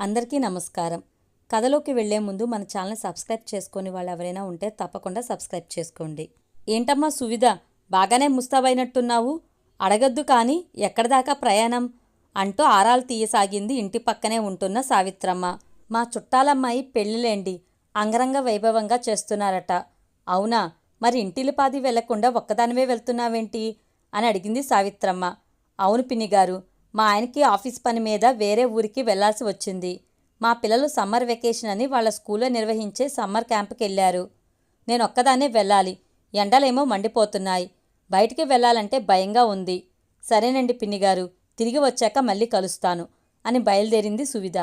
అందరికీ నమస్కారం. కథలోకి వెళ్ళే ముందు మన ఛానల్ సబ్స్క్రైబ్ చేసుకుని వాళ్ళు ఎవరైనా ఉంటే తప్పకుండా సబ్స్క్రైబ్ చేసుకోండి. ఏంటమ్మా సువిధ? బాగానే ముస్తాబైనట్టున్నావు. అడగద్దు కానీ ఎక్కడిదాకా ప్రయాణం? అంటూ ఆరాలు తీయసాగింది ఇంటి పక్కనే ఉంటున్న సావిత్రమ్మ. మా చుట్టాలమ్మాయి పెళ్ళిలేండి అంగరంగ వైభవంగా చేస్తున్నారట. అవునా? మరి ఇంటిలిపాది వెళ్ళకుండా ఒక్కదానివే వెళ్తున్నావేంటి? అని అడిగింది సావిత్రమ్మ. అవును పిన్నిగారు. మా ఆయనకి ఆఫీస్ పని మీద వేరే ఊరికి వెళ్ళాల్సి వచ్చింది. మా పిల్లలు సమ్మర్ వెకేషన్ అని వాళ్ళ స్కూల్లో నిర్వహించే సమ్మర్ క్యాంప్కి వెళ్ళారు. నేను వెళ్ళాలి. ఎండలేమో మండిపోతున్నాయి. బయటికి వెళ్ళాలంటే భయంగా ఉంది. సరేనండి పిన్నిగారు తిరిగి వచ్చాక మళ్ళీ కలుస్తాను అని బయలుదేరింది సువిధ.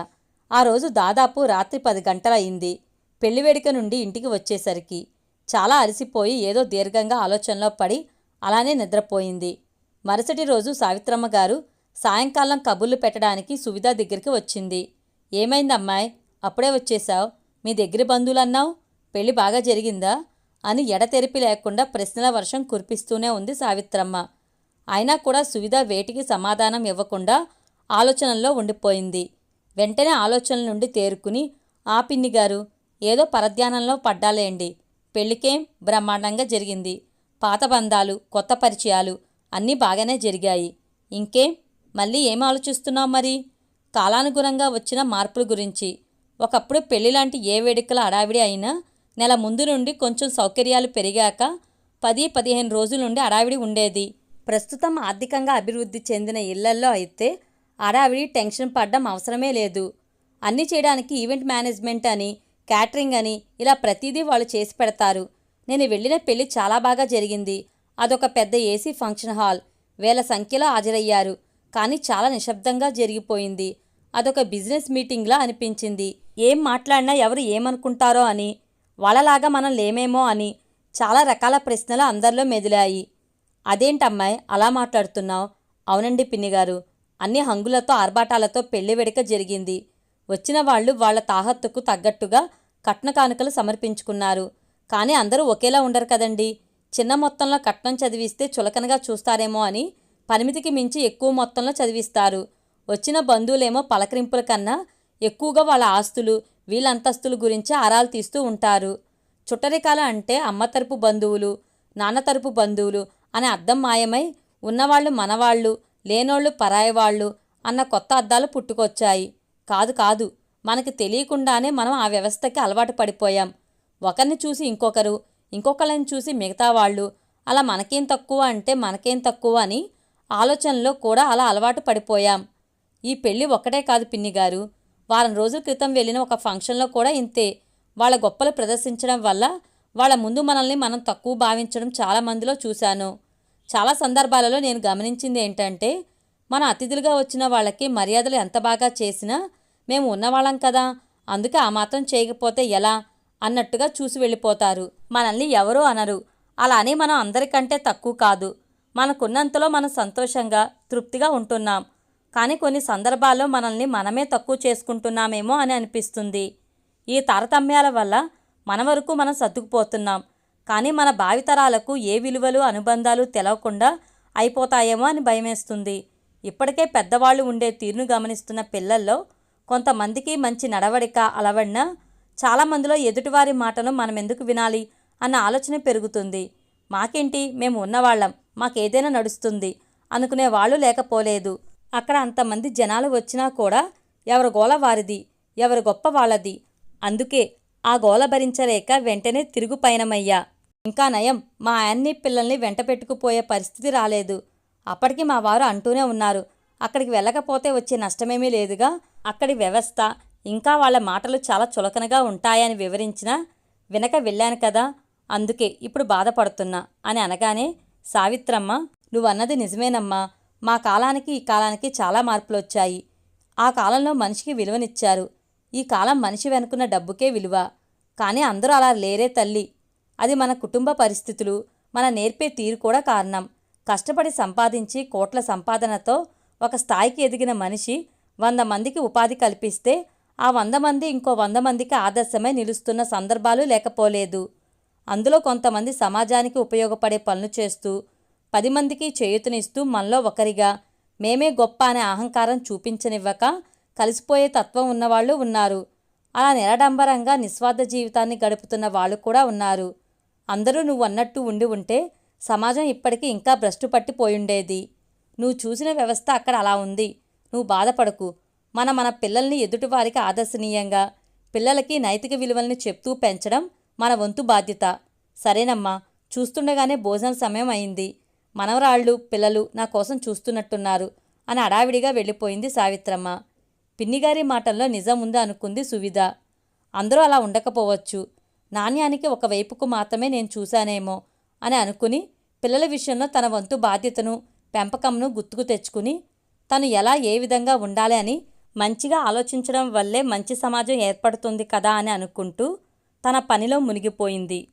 ఆ రోజు దాదాపు రాత్రి పది గంటలయింది పెళ్ళి వేడుక నుండి ఇంటికి వచ్చేసరికి చాలా అలసిపోయి ఏదో దీర్ఘంగా ఆలోచనలో పడి అలానే నిద్రపోయింది. మరుసటి రోజు సావిత్రమ్మ గారు సాయంకాలం కబుర్లు పెట్టడానికి సువిధ దగ్గరికి వచ్చింది. ఏమైంది అమ్మాయి? అప్పుడే వచ్చేశావు. మీ దగ్గర బంధువులన్నావు? పెళ్ళి బాగా జరిగిందా? అని ఎడతెరిపి లేకుండా ప్రశ్నల వర్షం కురిపిస్తూనే ఉంది సావిత్రమ్మ. అయినా కూడా సువిధ వేటికి సమాధానం ఇవ్వకుండా ఆలోచనల్లో ఉండిపోయింది. వెంటనే ఆలోచనల నుండి తేరుకుని ఆ పిన్ని గారు ఏదో పరధ్యానంలో పడ్డాలేండి. పెళ్ళికేం బ్రహ్మాండంగా జరిగింది. పాత బంధాలు కొత్త పరిచయాలు అన్నీ బాగానే జరిగాయి. ఇంకేం? మళ్ళీ ఏం ఆలోచిస్తున్నావు మరి? కాలానుగుణంగా వచ్చిన మార్పుల గురించి. ఒకప్పుడు పెళ్ళిలాంటి ఏ వేడుకల అడావిడి అయినా నెల ముందు నుండి కొంచెం సౌకర్యాలు పెరిగాక పది పదిహేను రోజుల నుండి అడావిడి ఉండేది. ప్రస్తుతం ఆర్థికంగా అభివృద్ధి చెందిన ఇళ్ళల్లో అయితే అడావిడి టెన్షన్ పడ్డం అవసరమే లేదు. అన్నీ చేయడానికి ఈవెంట్ మేనేజ్మెంట్ అని క్యాటరింగ్ అని ఇలా ప్రతిదీ వాళ్ళు చేసి పెడతారు. నేను వెళ్ళిన పెళ్ళి చాలా బాగా జరిగింది. అదొక పెద్ద ఏసీ ఫంక్షన్ హాల్. వేల సంఖ్యలో హాజరయ్యారు. కానీ చాలా నిశ్శబ్దంగా జరిగిపోయింది. అదొక బిజినెస్ మీటింగ్లా అనిపించింది. ఏం మాట్లాడినా ఎవరు ఏమనుకుంటారో అని వాళ్ళలాగా మనం లేమేమో అని చాలా రకాల ప్రశ్నలు అందరిలో మెదిలాయి. అదేంటమ్మాయి అలా మాట్లాడుతున్నావు? అవునండి పిన్నిగారు అన్ని హంగులతో ఆర్భాటాలతో పెళ్ళి వేడుక జరిగింది. వచ్చిన వాళ్ళు వాళ్ళ తాహత్తుకు తగ్గట్టుగా కట్న కానుకలు సమర్పించుకున్నారు. కానీ అందరూ ఒకేలా ఉండరు కదండి. చిన్న మొత్తంలో కట్నం చదివిస్తే చులకనగా చూస్తారేమో అని పరిమితికి మించి ఎక్కువ మొత్తంలో చదివిస్తారు. వచ్చిన బంధువులేమో పలకరింపుల కన్నా ఎక్కువగా వాళ్ళ ఆస్తులు వీళ్ళంతస్తుల గురించి ఆరాలు తీస్తూ ఉంటారు. చుట్టరికాల అంటే అమ్మ తరపు బంధువులు నాన్న తరపు బంధువులు అనే అర్థం మాయమై ఉన్నవాళ్ళు మనవాళ్ళు లేనోళ్ళు పరాయవాళ్ళు అన్న కొత్త అర్థాలు పుట్టుకొచ్చాయి. కాదు కాదు మనకి తెలియకుండానే మనం ఆ వ్యవస్థకి అలవాటు పడిపోయాం. ఒకరిని చూసి ఇంకొకరు ఇంకొకళ్ళని చూసి మిగతా వాళ్ళు అలా మనకేం తక్కువ అంటే మనకేం తక్కువ అని ఆలోచనలో కూడా అలా అలవాటు పడిపోయాం. ఈ పెళ్ళి ఒక్కటే కాదు పిన్ని గారు. వారం రోజుల క్రితం వెళ్ళిన ఒక ఫంక్షన్లో కూడా ఇంతే. వాళ్ళ గొప్పలు ప్రదర్శించడం వల్ల వాళ్ళ ముందు మనల్ని మనం తక్కువ భావించడం చాలా మందిలో చూశాను. చాలా సందర్భాలలో నేను గమనించింది ఏంటంటే మన అతిథులుగా వచ్చిన వాళ్ళకి మర్యాదలు ఎంత బాగా చేసినా మేము ఉన్నవాళ్ళం కదా అందుకే ఆ మాత్రం చేయకపోతే ఎలా అన్నట్టుగా చూసి వెళ్ళిపోతారు. మనల్ని ఎవరూ అనరు. అలానే మనం అందరికంటే తక్కువ కాదు. మనకున్నంతలో మనం సంతోషంగా తృప్తిగా ఉంటున్నాం. కానీ కొన్ని సందర్భాల్లో మనల్ని మనమే తక్కువ చేసుకుంటున్నామేమో అని అనిపిస్తుంది. ఈ తారతమ్యాల వల్ల మన వరకు మనం సర్దుకుపోతున్నాం. కానీ మన భావితరాలకు ఏ విలువలు అనుబంధాలు తెలవకుండా అయిపోతాయేమో అని భయమేస్తుంది. ఇప్పటికే పెద్దవాళ్ళు ఉండే తీరును గమనిస్తున్న పిల్లల్లో కొంతమందికి మంచి నడవడిక అలవడినా చాలామందిలో ఎదుటివారి మాటను మనం ఎందుకు వినాలి అన్న ఆలోచన పెరుగుతుంది. మాకేంటి? మేము ఉన్నవాళ్ళం. మాకేదైనా నడుస్తుంది. అనుకునే వాళ్ళు లేకపోలేదు. అక్కడ అంతమంది జనాలు వచ్చినా కూడా ఎవరి గోల వారిది ఎవరి గొప్ప వాళ్ళది. అందుకే ఆ గోల భరించలేక వెంటనే తిరుగు పయనమయ్యా. ఇంకా నయం మా ఆయన్ని పిల్లల్ని వెంట పెట్టుకుపోయే పరిస్థితి రాలేదు. అప్పటికి మా వారు అంటూనే ఉన్నారు. అక్కడికి వెళ్ళకపోతే వచ్చే నష్టమేమీ లేదుగా. అక్కడి వ్యవస్థ ఇంకా వాళ్ళ మాటలు చాలా చులకనగా ఉంటాయని వివరించినా వినక వెళ్ళాను కదా. అందుకే ఇప్పుడు బాధపడుతున్నా అని అనగానే సావిత్రమ్మ నువ్వన్నది నిజమేనమ్మా. మా కాలానికి ఈ కాలానికి చాలా మార్పులు వచ్చాయి ఆ కాలంలో మనిషికి విలువనిచ్చారు. ఈ కాలం మనిషి వెనుకున్న డబ్బుకే విలువ. కానీ అందరూ అలా లేరే తల్లి. అది మన కుటుంబ పరిస్థితులు మన నేర్పే తీరు కూడా కారణం. కష్టపడి సంపాదించి కోట్ల సంపాదనతో ఒక స్థాయికి ఎదిగిన మనిషి వంద మందికి ఉపాధి కల్పిస్తే ఆ వంద మంది ఇంకో వంద మందికి ఆదర్శమై నిలుస్తున్న సందర్భాలు లేకపోలేదు. అందులో కొంతమంది సమాజానికి ఉపయోగపడే పనులు చేస్తూ పది మందికి చేయుతనిస్తూ మనలో ఒకరిగా మేమే గొప్ప అనే అహంకారం చూపించనివ్వక కలిసిపోయే తత్వం ఉన్నవాళ్ళు ఉన్నారు. అలా నిరాడంబరంగా నిస్వార్థ జీవితాన్ని గడుపుతున్న వాళ్ళు కూడా ఉన్నారు. అందరూ నువ్వు అన్నట్టు ఉండి ఉంటే సమాజం ఇప్పటికీ ఇంకా భ్రష్టు పట్టిపోయుండేది నువ్వు చూసిన వ్యవస్థ అక్కడ అలా ఉంది. నువ్వు బాధపడకు. మన మన పిల్లల్ని ఎదుటివారికి ఆదర్శనీయంగా పిల్లలకి నైతిక విలువల్ని చెప్తూ పెంచడం మన వంతు బాధ్యత. సరేనమ్మా చూస్తుండగానే భోజనం సమయం అయింది. మనవరాళ్ళు పిల్లలు నా కోసం చూస్తున్నట్టున్నారు అని అడావిడిగా వెళ్ళిపోయింది సావిత్రమ్మ. పిన్నిగారి మాటల్లో నిజం ఉంది అనుకుంది సువిధ. అందరూ అలా ఉండకపోవచ్చు. నాణ్యానికి ఒక వైపుకు మాత్రమే నేను చూశానేమో అని అనుకుని పిల్లల విషయంలో తన వంతు బాధ్యతను పెంపకంను గుర్తుకు తెచ్చుకుని తను ఎలా ఏ విధంగా ఉండాలి అని మంచిగా ఆలోచించడం వల్లే మంచి సమాజం ఏర్పడుతుంది కదా అని అనుకుంటూ తన పనిలో మునిగిపోయింది.